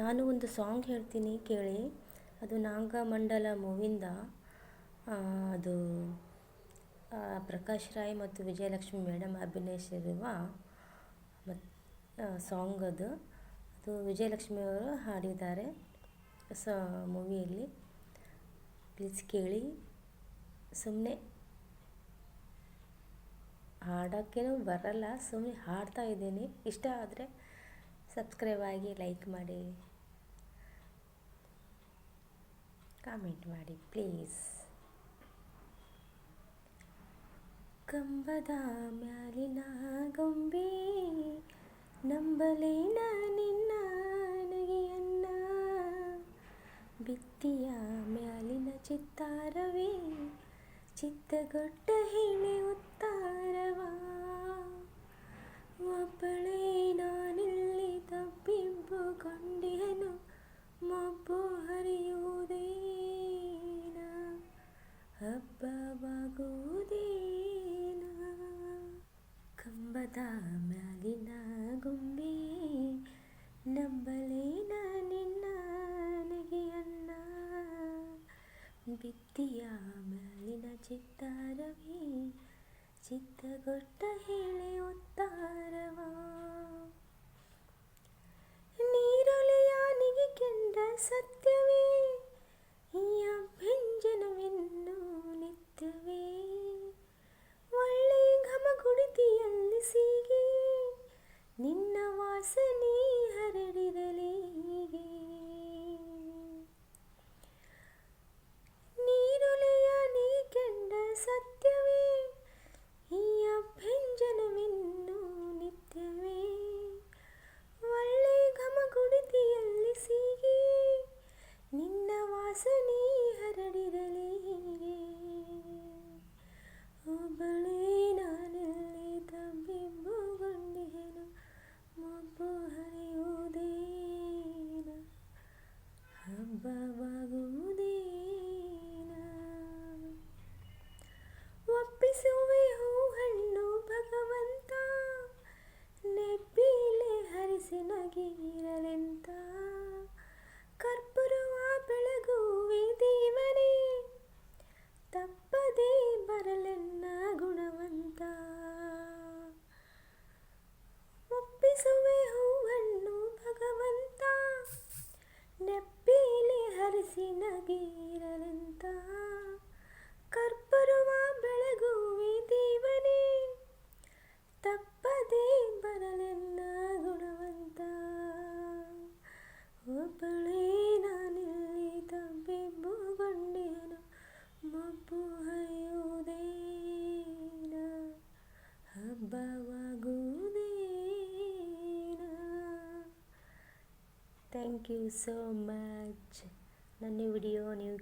ನಾನು ಒಂದು ಸಾಂಗ್ ಹೇಳ್ತೀನಿ ಕೇಳಿ. ಅದು ನಾಗಮಂಡಲ ಮೂವಿಂದ. ಅದು ಪ್ರಕಾಶ್ ರಾಯ್ ಮತ್ತು ವಿಜಯಲಕ್ಷ್ಮಿ ಮೇಡಮ್ ಅಭಿನಯಿಸಿರುವ ಸಾಂಗ್ ಅದು. ಅದು ವಿಜಯಲಕ್ಷ್ಮಿ ಅವರು ಹಾಡಿದ್ದಾರೆ. ಸ ಮೂವಿಯಲ್ಲಿ. ಪ್ಲೀಸ್ ಕೇಳಿ. ಸುಮ್ಮನೆ ಹಾಡೋಕ್ಕೇನು ಬರಲ್ಲ ಸುಮ್ಮನೆ ಹಾಡ್ತಾ ಇದ್ದೀನಿ. ಇಷ್ಟ ಆದರೆ ಸಬ್ಸ್ಕ್ರೈಬ್ ಆಗಿ ಲೈಕ್ ಮಾಡಿ. ಕಾಮೆಂಟ್ ಮಾಡಿ ಪ್ಲೀಸ್ ಕಂಬದ ಮ್ಯಾಲಿನ ಗೊಂಬೆ ನಂಬಲೇನ ನಿನ್ನ ನಗೆಯನ್ನ ಬಿತ್ತಿಯ ಮ್ಯಾಲಿನ ಚಿತ್ತಾರವೇ ಚಿತ್ತಗೊಟ್ಟ ಹೇಳಿ ಉತ್ತಾರವ ಒಬ್ಬಳೇ ಕಂಬದ ಮ್ಯಾಲಿನ ಗೊಂಬೆ ನಂಬಲೇನ ನಿನ್ನ ನಗೆಯನ್ನ ಬಿತ್ತಿಯ ಮ್ಯಾಲಿನ ಚಿತ್ತಾರವೇ ಚಿತ್ತಗೊಟ್ಟ ಹೇಳಿ ಉತ್ತಾರವ ನೀರೊಲೆಯ ನಿಗಿಕೆಂಡ ಸತ್ಯವೇ ಹರಿಸಿ ನಗಿರಲೆಂತ ಕರ್ಪುರವ ಬೆಳಗುವೆ ದೇವನೇ ತಪ್ಪದೇ ಬರಲೆನ್ನ ಗುಣವಂತ ಒಬ್ಬಳೇ ನಾನಿಲ್ಲಿ ತಬ್ಬಿಬ್ಬುಗೊಂಡೆನು ಮಬ್ಬು ಹರಿಯುವುದೇನ ಹಬ್ಬವಾಗುವುದೇನ ಥ್ಯಾಂಕ್ ಯು ಸೋ ಮಚ್ ನನ್ನ ವಿಡಿಯೋ ನೀವು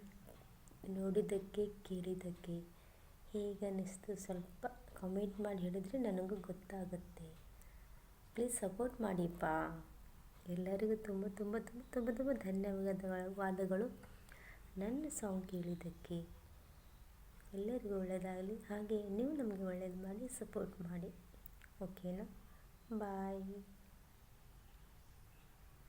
ನೋಡಿದ್ದಕ್ಕೆ, ಕೇಳಿದ್ದಕ್ಕೆ ಹೇಗನ್ನಿಸ್ತು ಸ್ವಲ್ಪ ಕಮೆಂಟ್ ಮಾಡಿ ಹೇಳಿದರೆ ನನಗೂ ಗೊತ್ತಾಗುತ್ತೆ. ಪ್ಲೀಸ್ ಸಪೋರ್ಟ್ ಮಾಡಿಪ್ಪ. ಎಲ್ಲರಿಗೂ ತುಂಬ ತುಂಬ ತುಂಬ ತುಂಬ ತುಂಬ ಧನ್ಯವಾದಗಳು. ವಾದಗಳು ನನ್ನ ಸಾಂಗ್ ಕೇಳಿದ್ದಕ್ಕೆ ಎಲ್ಲರಿಗೂ ಒಳ್ಳೆಯದಾಗಲಿ. ಹಾಗೆ ನೀವು ನಮಗೆ ಒಳ್ಳೇದು ಮಾಡಿ ಸಪೋರ್ಟ್ ಮಾಡಿ. ಓಕೆನಾ ಬಾಯ್